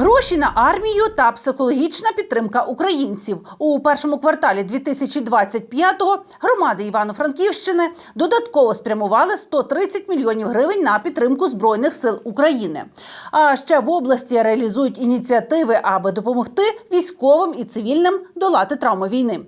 Гроші на армію та психологічна підтримка українців у першому кварталі 2025-го громади Івано-Франківщини додатково спрямували 130 мільйонів гривень на підтримку збройних сил України. А ще в області реалізують ініціативи, аби допомогти військовим і цивільним долати травми війни.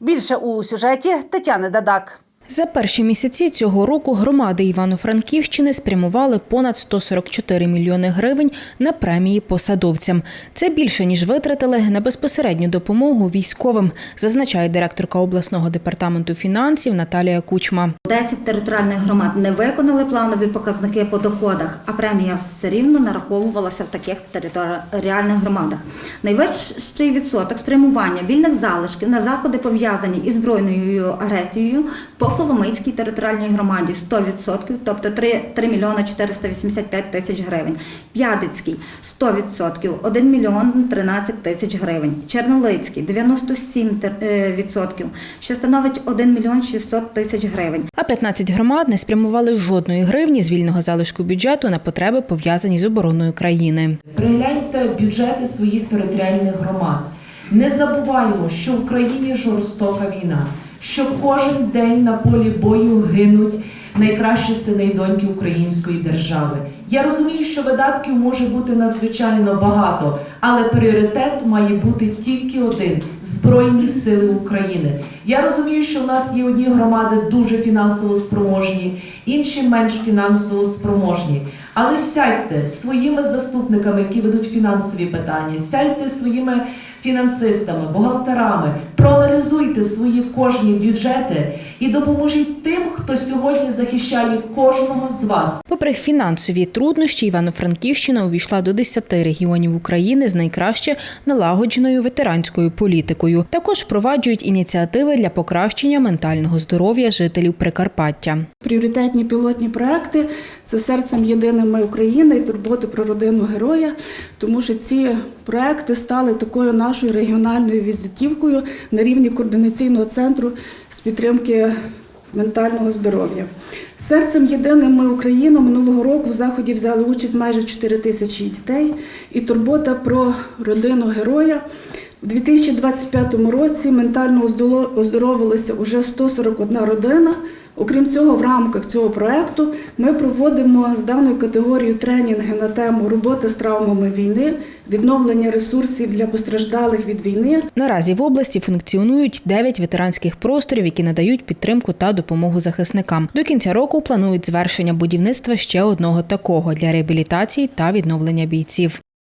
Більше у сюжеті Тетяни Дадак. За перші місяці цього року громади Івано-Франківщини спрямували понад 144 мільйони гривень на премії посадовцям. Це більше ніж витратили на безпосередню допомогу військовим, зазначає директорка обласного департаменту фінансів Наталія Кучма. 10 територіальних громад не виконали планові показники по доходах, а премія все рівно нараховувалася в таких територіальних громадах. Найвищий відсоток спрямування вільних залишків на заходи пов'язані із збройною агресією по Коломийській територіальній громаді 100%, тобто 3, 3 мільйони 485 тисяч гривень. П'ядицький 100%, 1 мільйон 13 тисяч гривень. Чернолицький 97%, що становить 1 мільйон 600 тисяч гривень. А 15 громад не спрямували жодної гривні з вільного залишку бюджету на потреби пов'язані з обороною країни. Прийняйте бюджети своїх територіальних громад. Не забуваємо, що в країні жорстока війна, що кожен день на полі бою гинуть найкращі сини і доньки української держави. Я розумію, що видатків може бути надзвичайно багато, але пріоритет має бути тільки один Збройні Сили України. Я розумію, що в нас є одні громади дуже фінансово спроможні, інші менш фінансово спроможні. Але сядьте своїми заступниками, які ведуть фінансові питання, сядьте своїми фінансистами, бухгалтерами, проаналізуйте свої кожні бюджети і допоможіть тим, хто сьогодні захищає кожного з вас. Попри фінансові труднощі, Івано-Франківщина увійшла до 10 регіонів України з найкраще налагодженою ветеранською політикою. Також впроваджують ініціативи для покращення ментального здоров'я жителів Прикарпаття. Пріоритетні пілотні проекти це серцем єдиним ми України і турботи про родину героя, тому що ці проекти стали такою нашою регіональною візитівкою на рівні координаційного центру з підтримки ментального здоров'я. Серцем єдиним ми Україна минулого року в заході взяли участь майже 4 тисячі дітей, і турбота про родину героя. У 2025 році ментально оздоровилася вже 141 родина. Окрім цього, в рамках цього проекту ми проводимо з даною категорією тренінги на тему роботи з травмами війни, відновлення ресурсів для постраждалих від війни, Наразі в області функціонують 9 ветеранських просторів, які надають підтримку та допомогу захисникам. До кінця року планують звершення будівництва ще одного такого для реабілітації та відновлення бійців.